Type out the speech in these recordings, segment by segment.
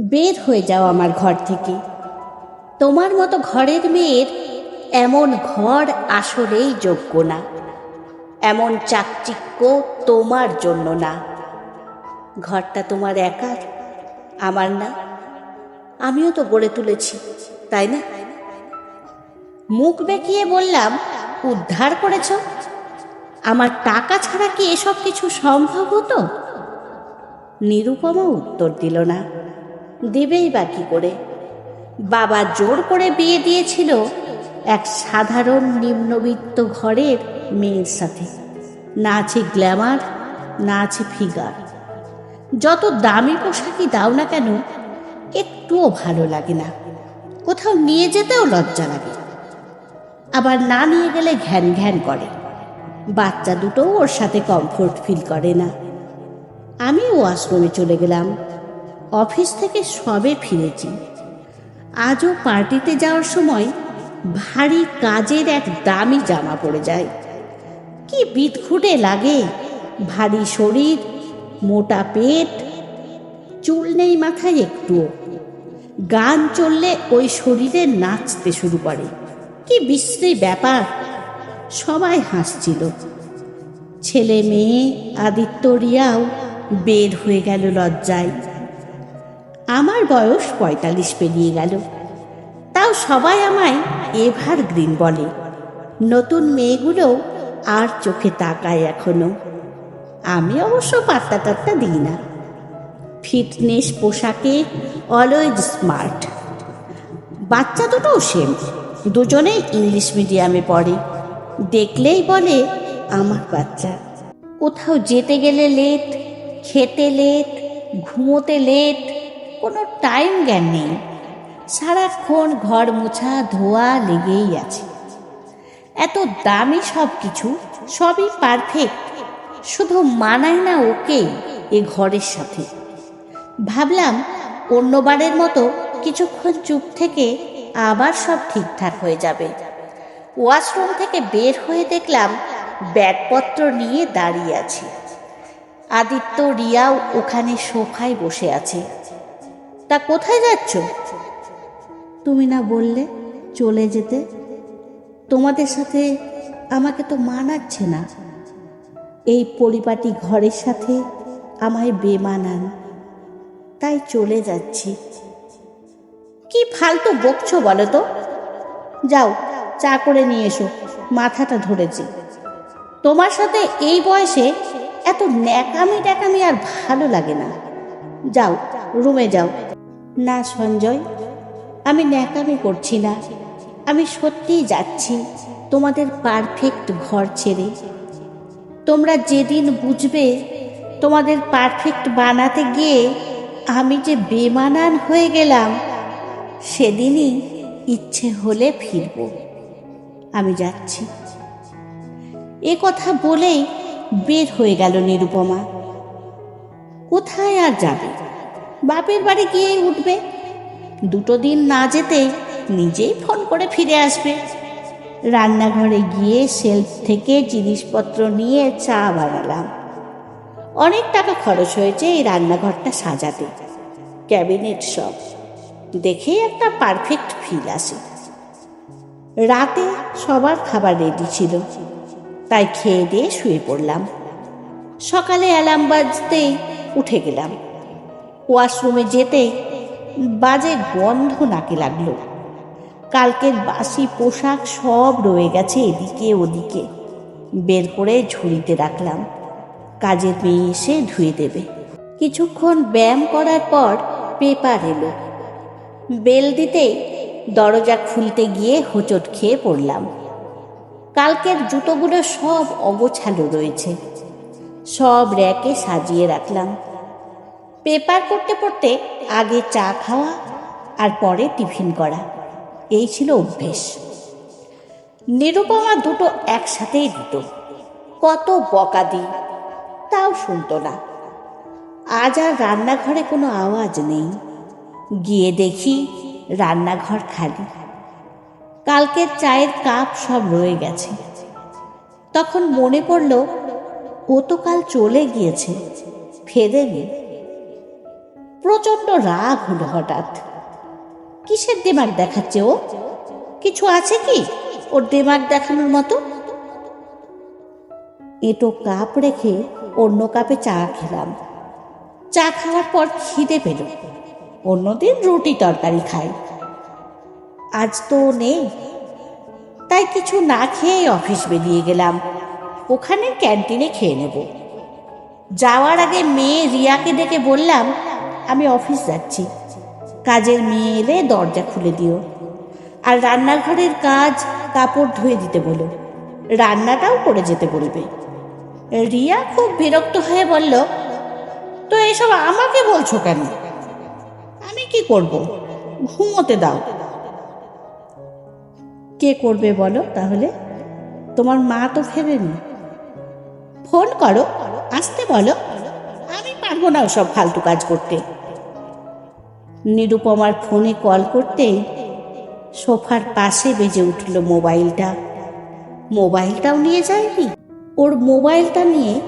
বের হয়ে যাও আমার ঘর থেকে। তোমার মতো ঘরের মেয়ের এমন ঘর আসলেই যোগ্য না। এমন চাকচিক্য তোমার জন্য না। ঘরটা তোমার একার, আমার না। আমিও তো গড়ে তুলেছি, তাই না? মুখ বেঁকিয়ে বললাম, উদ্ধার করেছ? আমার টাকা ছাড়া কি এসব কিছু সম্ভব হতো? নিরুপমা উত্তর দিল না। দেবেই বা কি করে? বাবা জোর করে বিয়ে দিয়েছিল এক সাধারণ নিম্নবিত্ত ঘরের মেয়ের সাথে। না আছে গ্ল্যামার, না আছে ফিগার। যত দামি পোশাকই দাও না কেন, একটুও ভালো লাগে না। কোথাও নিয়ে যেতেও লজ্জা লাগে। আবার না নিয়ে গেলে ঘ্যান ঘ্যান করে। বাচ্চা দুটোও ওর সাথে কমফোর্ট ফিল করে না। আমি আশ্রমে চলে গেলাম। অফিস থেকে সবে ফিরেছি। আজও পার্টিতে যাওয়ার সময় ভারী কাজের এক দামি জামা পড়ে যায়। কি বিদঘুটে লাগে, ভারী শরীর, মোটা পেট, চুল নেই মাথায় একটুও। গান চললে ওই শরীরে নাচতে শুরু করে। কি বিশ্রী ব্যাপার, সবাই হাসছিল। ছেলে মেয়ে, আদিত্য, রিয়াও বের হয়ে গেল লজ্জায়। আমার বয়স পঁয়তাল্লিশ পেরিয়ে গেল। তাও সবাই আমায় এভার গ্রিন বলে। নতুন মেয়েগুলো আর চোখে তাকায় এখনও। আমি অবশ্য পাত্তা টাত্তা দিই না। ফিটনেস পোশাকে অলওয়েজ স্মার্ট বাচ্চা দুটোও সেম দুজনেই ইংলিশ মিডিয়ামে পড়ে। দেখলেই বলে, আমার বাচ্চা, কোথাও যেতে গেলে লেট খেতে লেট ঘুমোতে লেট কোনো টাইম জ্ঞান নেই। সারাক্ষণ ঘর মোছা, ধোয়া লেগেই আছে। এত দামি সব কিছু, সবই পারফেক্ট শুধু মানায় না ওকে এ ঘরের সাথে। ভাবলাম অন্যবারের মতো কিছুক্ষণ চুপ থেকে আবার সব ঠিকঠাক হয়ে যাবে। ওয়াশরুম থেকে বের হয়ে দেখলাম ব্যাগপত্র নিয়ে দাঁড়িয়ে আছি। আদিত্য, রিয়াও ওখানে সোফায় বসে আছে। তা কোথায় যাচ্ছ? তুমি না বললে চলে যেতে? তোমাদের সাথে আমাকে তো মানাচ্ছে না। এই পরিপাটি ঘরের সাথে আমায় বেমানান। তাই চলে যাচ্ছি। কি ফালতু বকছো বলো তো? যাও, চা করে নিয়ে এসো। মাথাটা ধরেছি। তোমার সাথে এই বয়সে এত ন্যাকামি ট্যাকামি আর ভালো লাগে না। যাও, রুমে যাও। না সঞ্জয়, আমি ন্যাকামি করছি না। আমি সত্যিই যাচ্ছি তোমাদের পারফেক্ট ঘর ছেড়ে। তোমরা যেদিন বুঝবে তোমাদের পারফেক্ট বানাতে গিয়ে আমি যে বেমানান হয়ে গেলাম, সেদিনই ইচ্ছে হলে ফিরব। আমি যাচ্ছি। এ কথা বলেই বের হয়ে গেল নিরুপমা। কোথায় আর যাবে? বাপের বাড়ি গিয়েই উঠবে। দুটো দিন না যেতে নিজেই ফোন করে ফিরে আসবে। রান্নাঘরে গিয়ে সেলফ থেকে জিনিসপত্র নিয়ে চা বানালাম। অনেক টাকা খরচ হয়েছে এই রান্নাঘরটা সাজাতে। ক্যাবিনেট সব। দেখেই একটা পারফেক্ট ফিল আসে। রাতে সবার খাবার রেডি ছিল। তাই খেয়ে দিয়ে শুয়ে পড়লাম। সকালে অ্যালার্ম বাজতেই উঠে গেলাম। ওয়াশরুমে যেতে বাজে গন্ধ নাকে লাগল। কালকের বাসি পোশাক সব রয়ে গেছে এদিকে ওদিকে। বের করে ঝুড়িতে রাখলাম। কাজের মেয়ে এসে ধুয়ে দেবে। কিছুক্ষণ ব্যায়াম করার পর পেপার এলো। বেল দিতেই দরজা খুলতে গিয়ে হোঁচট খেয়ে পড়লাম। কালকের জুতোগুলো সব অগোছালো রয়েছে। সব র্যাকে সাজিয়ে রাখলাম। পেপার পড়তে পড়তে আগে চা খাওয়া আর পরে টিফিন করা। এই ছিল অভ্যেস। নিরুপমা দুটো একসাথেই দিত। কত বকা দিই তাও শুনতো না। আজ আর রান্নাঘরে কোনো আওয়াজ নেই। গিয়ে দেখি রান্নাঘর খালি। কালকের চায়ের কাপ সব রয়ে গেছে। তখন মনে পড়ল, ও তো কাল চলে গিয়েছে। ফেরেনি প্রচণ্ড রাগ হলো হঠাৎ। কিসের দেমাগ দেখাচ্ছে ও? কিছু আছে কি ওর দেমাগ দেখানোর মতো? এটো কাপ রেখে অন্য কাপে চা খেলাম। চা খাওয়ার পর খিদে পেল। অন্যদিন রুটি তরকারি খাই। আজ তো নেই। তাই কিছু না খেয়ে অফিস বেরিয়ে গেলাম। ওখানে ক্যান্টিনে খেয়ে নেব। যাওয়ার আগে মেয়ে রিয়াকে ডেকে বললাম আমি অফিস যাচ্ছি। কাজের মেয়ে এলে দরজা খুলে দিও। আর রান্নাঘরের কাজ কাপড় ধুয়ে দিতে বলো। রান্নাটাও করে যেতে বলবে। রিয়া খুব বিরক্ত হয়ে বলল, তো এসব আমাকে বলছো কেন? আমি কি করব? ঘুমোতে দাও। কে করবে বলো তাহলে? তোমার মা তো ফেরেনি ফোন করো, আসতে বলো। আমি পারব না সব ফালতু কাজ করতে। নিরুপমার ফোনে কল করতেই সোফার পাশে বেজে উঠল মোবাইলটা। মোবাইলটাও নিয়ে যায়নি। ওর মোবাইলটা নিয়ে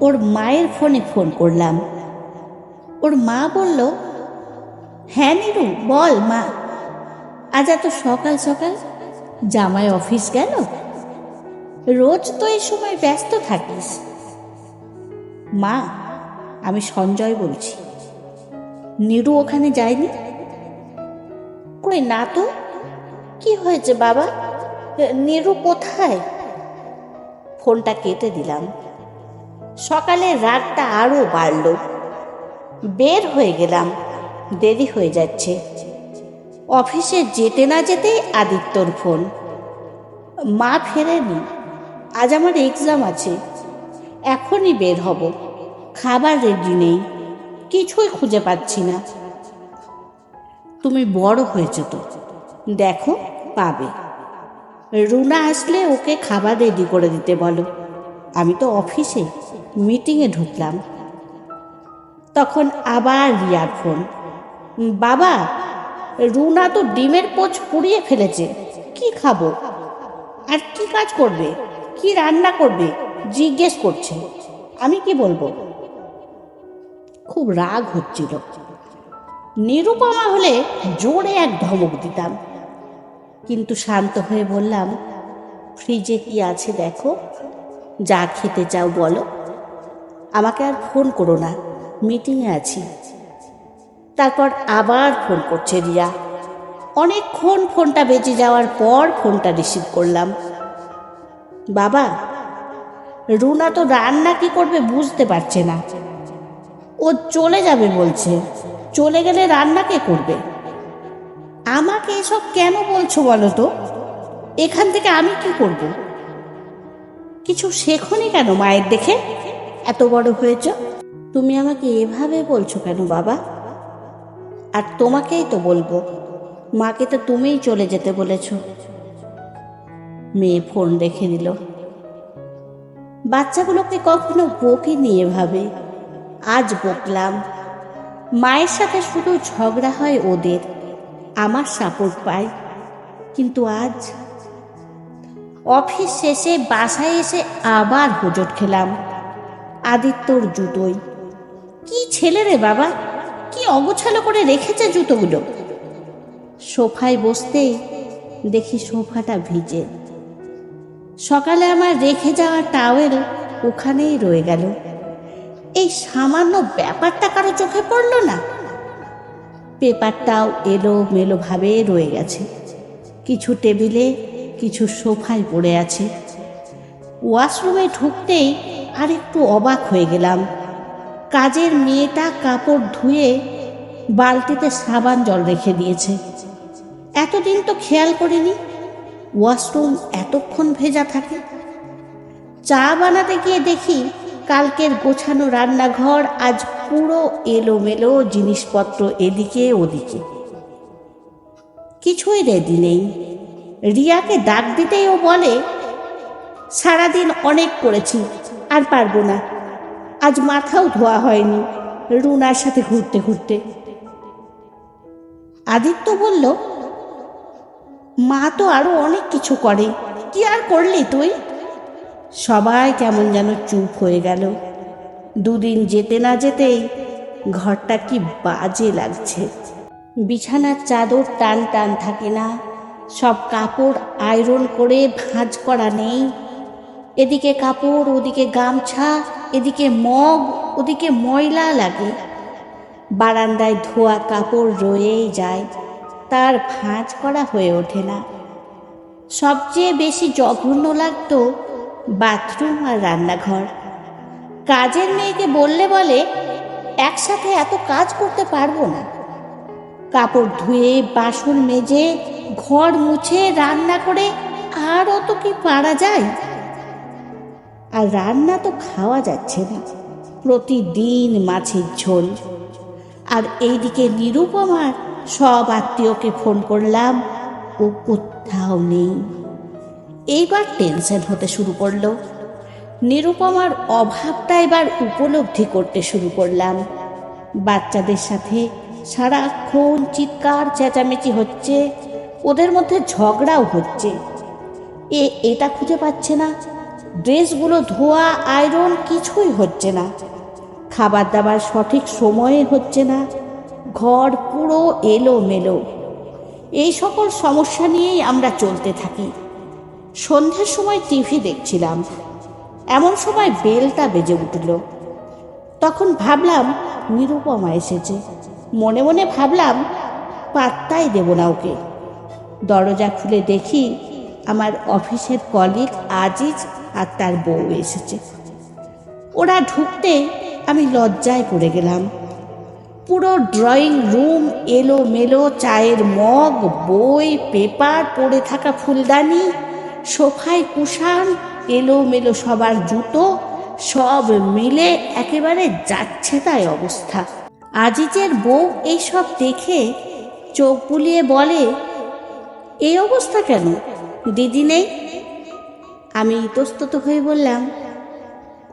ওর মায়ের ফোনে ফোন করলাম। ওর মা বলল হ্যাঁ নিরু, বল মা। আজ এত সকাল সকাল জামাই অফিস গেল। রোজ তো এই সময় ব্যস্ত থাকিস। মা, আমি সঞ্জয় বলছি। নিরু ওখানে যায়নি? কই, না তো। কি হয়েছে বাবা? নিরু কোথায়? ফোনটা কেটে দিলাম। সকালে রাতটা আরও বাড়ল। বের হয়ে গেলাম। দেরি হয়ে যাচ্ছে। অফিসে যেতে না যেতেই আদিত্যর ফোন। মা ফেরেনি। আজ আমার এক্সাম আছে। এখনই বের হব। খাবার রেডি নেই। কিছুই খুঁজে পাচ্ছি না। তুমি বড় হয়েছে তো। দেখো, পাবে। রুনা আসলে ওকে খাবার রেডি করে দিতে বলো। আমি তো অফিসে মিটিংয়ে ঢুকলাম। তখন আবার রিয়ার ফোন বাবা, রুনা তো ডিমের পোচ পুড়িয়ে ফেলেছে। কি খাব? আর কি কাজ করবে? কি রান্না করবে? জিজ্ঞেস করছে। আমি কি বলব? খুব রাগ হচ্ছিল। নিরুপমা হলে জোরে এক ধমক দিতাম। কিন্তু শান্ত হয়ে বললাম, ফ্রিজে কি আছে দেখো? যা খেতে চাও বলো। আমাকে আর ফোন করো না, মিটিংয়ে আছি। তারপর আবার ফোন করছে রিয়া। অনেকক্ষণ ফোনটা বেঁচে যাওয়ার পর ফোনটা রিসিভ করলাম। বাবা, রুনা তো রান্না কি করবে বুঝতে পারছে না। ও চলে যাবে বলছে। চলে গেলে রান্না কে করবে? আমাকে এসব কেন বলছো বলো তো? এখান থেকে আমি কি করব? কিছু শেখনি কেন মায়ের দেখে? এত বড় হয়েছ? তুমি আমাকে এভাবে বলছো কেন বাবা? আর তোমাকেই তো বলব। মাকে তো তুমিই চলে যেতে বলেছ। মেয়ে ফোন রেখে দিল। বাচ্চাগুলোকে কখনো বকিনি এভাবে। আজ বকলাম। মায়ের সাথে শুধু ঝগড়া হয় ওদের, আমার সাপোর্ট পায়। কিন্তু আজ অফিস শেষে বাসায় এসে আবার হোজট খেলাম। আদিত্যর জুতোই। কি ছেলে রে বাবা, কি অগোছালো করে রেখেছে জুতোগুলো। সোফায় বসতেই দেখি সোফাটা ভিজে। সকালে আমার রেখে যাওয়া টাওয়েল ওখানেই রয়ে গেল। এই সামান্য ব্যাপারটা কারও চোখে পড়ল না? পেপারটাও এলো মেলো ভাবে রয়ে গেছে। কিছু টেবিলে, কিছু সোফায় পড়ে আছে। ওয়াশরুমে ঢুকতেই আর একটু অবাক হয়ে গেলাম। কাজের মেয়েটা কাপড় ধুয়ে বালতিতে সাবান জল রেখে দিয়েছে। এতদিন তো খেয়াল করিনি, ওয়াশরুম এতক্ষণ ভেজা থাকে। চা বানাতে গিয়ে দেখি কালকের গোছানো রান্নাঘর আজ পুরো এলোমেলো জিনিসপত্র এদিকে ওদিকে। কিছুই রেডি নেই। রিয়াকে ডাক দিতেই ও বলে, সারাদিন অনেক করেছি, আর পারব না। আজ মাথাও ধোয়া হয়নি, রুনার সাথে ঘুরতে ঘুরতে। আদিত্য বলল, মা তো আরও অনেক কিছু করে, কি আর করলি তুই? সবাই কেমন যেন চুপ হয়ে গেল। দুদিন যেতে না যেতেই ঘরটা কি বাজে লাগছে। বিছানার চাদর টান টান থাকে না, সব কাপড় আয়রন করে ভাঁজ করা নেই। এদিকে কাপড়, ওদিকে গামছা, এদিকে মগ, ওদিকে ময়লা লাগে। বারান্দায় ধোয়া কাপড় রয়েই যায়, তার ভাঁজ করা হয়ে ওঠে না। সবচেয়ে বেশি জঘন্য লাগতো বাথরুম আর রান্নাঘর। কাজের মেয়েকে বললে বলে, একসাথে এত কাজ করতে পারব না। কাপড় ধুয়ে, বাসন মেজে, ঘর মুছে, রান্না করে, আর অত কি পারা যায়? আর রান্না তো খাওয়া যাচ্ছে না। প্রতিদিন মাছের ঝোল। আর এইদিকে নিরুপমার সব আত্মীয়কে ফোন করলাম, ও কোথাও নেই। এইবার টেনশন হতে শুরু করল। নিরুপমার অভাবটা এবার উপলব্ধি করতে শুরু করলাম। বাচ্চাদের সাথে সারাক্ষণ চিৎকার, চেঁচামেচি হচ্ছে, ওদের মধ্যে ঝগড়াও হচ্ছে। এ, এটা খুঁজে পাচ্ছে না। ড্রেসগুলো ধোয়া, আয়রন কিছুই হচ্ছে না। খাবার দাবার সঠিক সময়ে হচ্ছে না। ঘর পুরো এলো মেলো এই সকল সমস্যা নিয়েই আমরা চলতে থাকি। সন্ধ্যের সময় টিভি দেখছিলাম। এমন সময় বেলটা বেজে উঠল। তখন ভাবলাম, নিরুপমা এসেছে। মনে মনে ভাবলাম, পাত্তাই দেব না ওকে। দরজা খুলে দেখি, আমার অফিসের কলিগ আজিজ আর তার বউ এসেছে। ওরা ঢুকতে আমি লজ্জায় পড়ে গেলাম। পুরো ড্রয়িং রুম এলো মেলো চায়ের মগ, বই, পেপার, পড়ে থাকা ফুলদানি সোফায় কুশান এলো মেলো সবার জুতো, সব মিলে একেবারে যাচ্ছে তাই অবস্থা। আজিজের বউ এইসব দেখে চোখ বুলিয়ে বলে, এই অবস্থা কেন? দিদি নেই? আমি ইতস্তত হয়ে বললাম,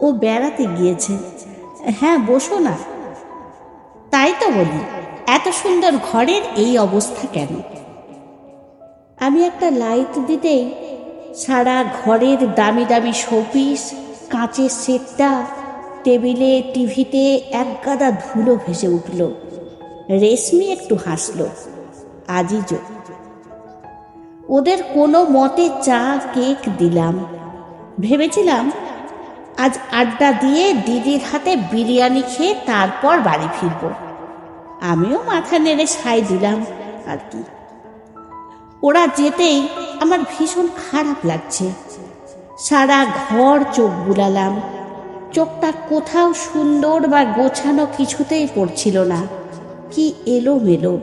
ও বেড়াতে গিয়েছে। হ্যাঁ বসো না। তাই তো বলি, এত সুন্দর ঘরের এই অবস্থা কেন? আমি একটা লাইট দিতেই সারা ঘরের দামি দামি শোপিস, কাঁচের সেটটা, টেবিলে, টিভিতে এক গাদা ধুলো ভেসে উঠল। রেশমি একটু হাসল। আজিজও ওদের কোনো মতে চা, কেক দিলাম। ভেবেছিলাম আজ আড্ডা দিয়ে দিদির হাতে বিরিয়ানি খেয়ে তারপর বাড়ি ফিরব। আমিও মাথা নেড়ে সাই দিলাম, আর কি। ওরা যেতেই আমার ভীষণ খারাপ লাগছে। সারা ঘর চোখ বুলালাম। চোখটা কোথাও সুন্দর বা গোছানো কিছুতেই পড়ছিল না। কি এলো মেলো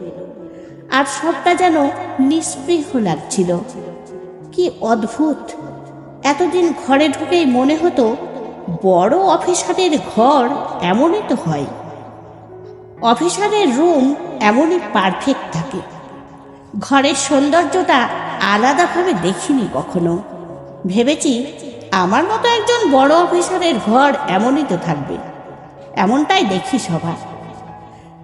আর সবটা যেন নিস্পৃহ লাগছিল। কি অদ্ভুত। এতদিন ঘরে ঢুকেই মনে হতো, বড় অফিসারের ঘর এমনই তো হয়। অফিসারের রুম এমনই পারফেক্ট থাকে। ঘরের সৌন্দর্যটা আলাদাভাবে দেখিনি কখনো। ভেবেছি আমার মতো একজন বড় অফিসারের ঘর এমনই তো থাকবে। এমনটাই দেখি সবার।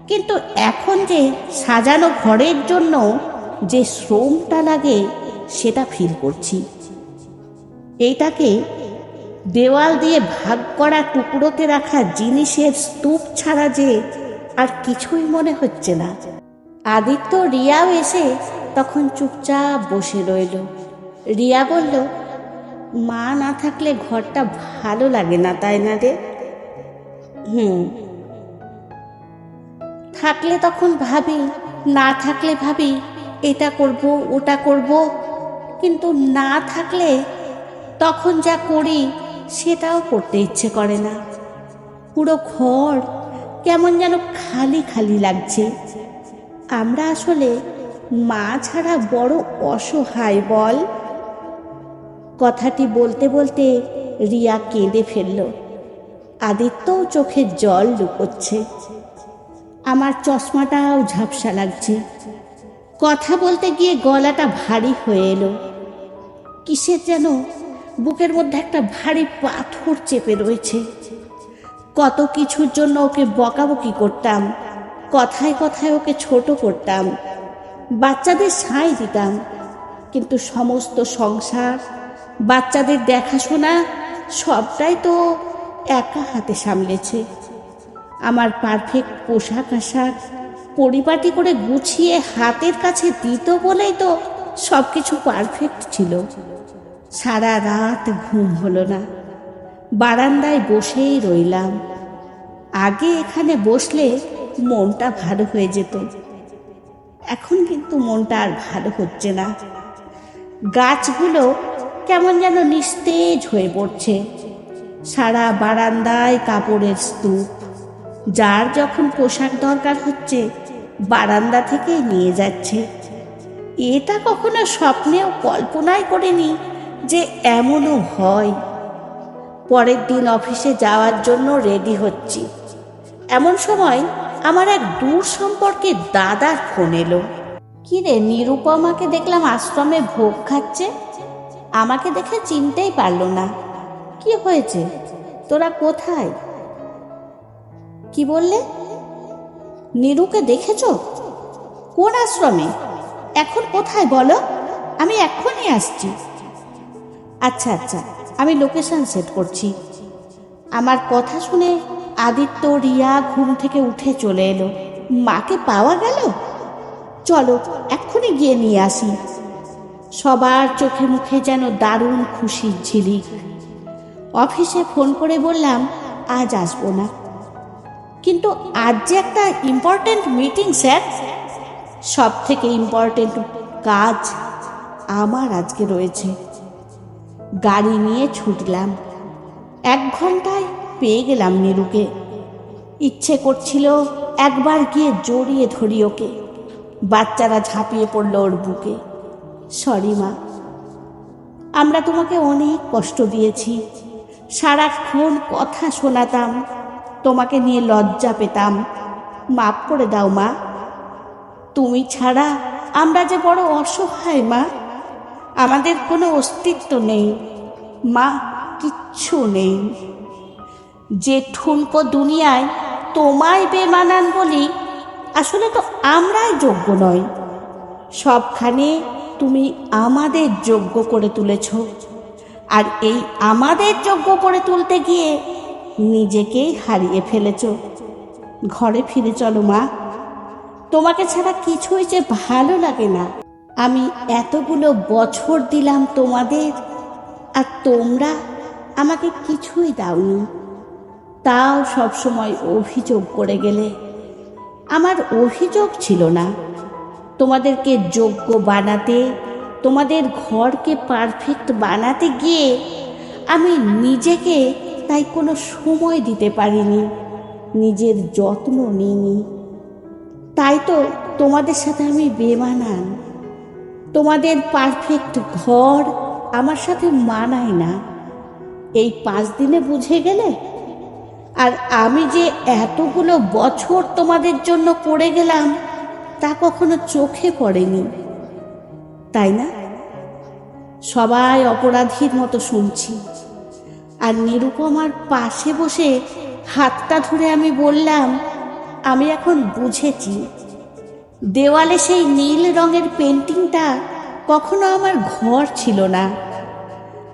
কিন্তু এখন যে সাজানো ঘরের জন্য যে শ্রমটা লাগে, সেটা ফিল করছি। এইটাকে দেওয়াল দিয়ে ভাগ করা টুকরোতে রাখা জিনিসের স্তূপ ছাড়া যে আর কিছুই মনে হচ্ছে না। আদিত্য রিয়াও এসে তখন চুপচাপ বসে রইল। রিয়া বলল, মা না থাকলে ঘরটা ভালো লাগে না, তাই না রে? হুম। থাকলে তখন ভাবি, না থাকলে ভাবি, এটা করব, ওটা করব, কিন্তু না থাকলে তখন যা করি, সেটাও করতে ইচ্ছে করে না। পুরো ঘর কেমন যেন খালি খালি লাগছে। আমরা আসলে মা ছাড়া বড় অসহায়, বল। কথাটি বলতে বলতে রিয়া কেঁদে ফেলল। আদিত্যও চোখে জল লুকোচ্ছে। আমার চশমাটাও ঝাপসা লাগছে। কথা বলতে গিয়ে গলাটা ভারী হয়ে এলো। কিসের যেন বুকের মধ্যে একটা ভারী পাথর চেপে রয়েছে। কত কিছুর জন্য ওকে বকাবকি করতাম। কথায় কথায় ওকে ছোট করতাম। বাচ্চাদের সাই দিতাম। কিন্তু সমস্ত সংসার, বাচ্চাদের দেখাশোনা সবটাই তো একা হাতে সামলেছে। আমার পারফেক্ট পোশাক আশাক পরিপাটি করে গুছিয়ে হাতের কাছে দিত বলেই তো সব কিছু পারফেক্ট ছিল। সারা রাত ঘুম হলো না। বারান্দায় বসেই রইলাম। আগে এখানে বসলে মনটা ভালো হয়ে যেত। এখন কিন্তু মনটা আর ভালো হচ্ছে না। গাছগুলো কেমন যেন নিস্তেজ হয়ে পড়ছে। সারা বারান্দায় কাপড়ের স্তূপ। যার যখন পোশাক দরকার হচ্ছে, বারান্দা থেকেই নিয়ে যাচ্ছে। এটা কখনো স্বপ্নেও কল্পনাই করিনি যে এমনও হয়। পরের দিন অফিসে যাওয়ার জন্য রেডি হচ্ছি। এমন সময় আমার এক দূর সম্পর্কে দাদার ফোন এলো। কি রে নিরুপমাকে দেখলাম আশ্রমে ভোগ খাচ্ছে? আমাকে দেখে চিনতেই পারল না। কি হয়েছে? তোরা কোথায়? কি বললে? নিরুকে দেখেছ? কোন আশ্রমে? এখন কোথায় বলো? আমি এক্ষুনি আসছি। আচ্ছা আচ্ছা আমি লোকেশন সেট করছি। আমার কথা শুনে আদিত্য রিয়া ঘুম থেকে উঠে চলে এলো। মাকে পাওয়া গেল? চলো, এক্ষুনি গিয়ে নিয়ে আসি। সবার চোখে মুখে যেন দারুণ খুশির ঝিলিক। অফিসে ফোন করে বললাম, আজ আসব না। কিন্তু আজ যে একটা ইম্পর্ট্যান্ট মিটিং স্যার। সব থেকে ইম্পর্ট্যান্ট কাজ আমার আজকে রয়েছে। গাড়ি নিয়ে ছুটলাম। এক ঘন্টায় পেয়ে গেলাম নিরুকে। ইচ্ছে করছিল একবার গিয়ে জড়িয়ে ধরি ওকে। বাচ্চারা ঝাঁপিয়ে পড়ল ওর বুকে। সরি মা, আমরা তোমাকে অনেক কষ্ট দিয়েছি। সারাক্ষণ কথা শোনাতাম, তোমাকে নিয়ে লজ্জা পেতাম। মাফ করে দাও মা। তুমি ছাড়া আমরা যে বড় অসহায় মা। আমাদের কোনো অস্তিত্ব নেই। মা, কিচ্ছু নেই। যে ঠুনকো দুনিয়ায় তোমায় বেমানান বলি, আসলে তো আমরাই যোগ্য নয় সবখানে তুমি আমাদের যোগ্য করে তুলেছ। আর এই আমাদের যোগ্য করে তুলতে গিয়ে নিজেকেই হারিয়ে ফেলেছ। ঘরে ফিরে চলো, মা। তোমাকে ছাড়া কিছুই যে ভালো লাগে না। আমি এতগুলো বছর দিলাম তোমাদের, আর তোমরা আমাকে কিছুই দাওনি। তাও সবসময় অভিযোগ করে গেলে। আমার অভিযোগ ছিল না। তোমাদেরকে যোগ্য বানাতে, তোমাদের ঘরকে পারফেক্ট বানাতে গিয়ে আমি নিজেকে তাই কোনো সময় দিতে পারিনি, নিজের যত্ন নিইনি। তাই তো তোমাদের সাথে আমি বেমানান। তোমাদের পারফেক্ট ঘর আমার সাথে মানায় না। এই পাঁচ দিনে বুঝে গেলে আর আমি যে এতগুলো বছর তোমাদের জন্য পড়ে গেলাম, তা কখনো চোখে পড়েনি। তাই না? সবাই অপরাধীর মতো শুনছি। আর নিরুপমার পাশে বসে হাতটা ধরে আমি বললাম, আমি এখন বুঝেছি। দেওয়ালে সেই নীল রঙের পেন্টিংটা কখনো আমার ঘর ছিল না।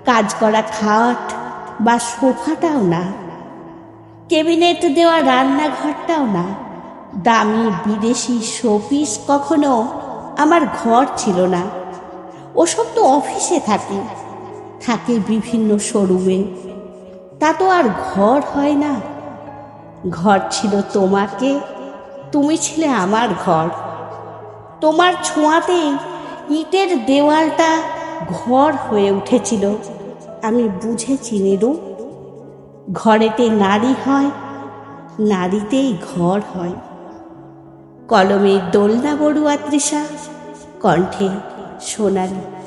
কাজ করা খাট বা সোফাটাও না। কেবিনেট দেওয়া রান্নাঘরটাও না। দামি বিদেশি শোপিস কখনো আমার ঘর ছিল না। ওসব তো অফিসে থাকে থাকে বিভিন্ন শোরুমে। তা তো আর ঘর হয় না। ঘর ছিল তোমাকে, তুমি ছিলে আমার ঘর। তোমার ছোঁয়াতেই ইটের দেওয়ালটা ঘর হয়ে উঠেছিল। আমি বুঝেছি, নিরু। ঘরেতে নারী হয় নারীতেই ঘর হয়। কলমের দোলনা বড়ুয়া তৃষা কণ্ঠে সোনালি।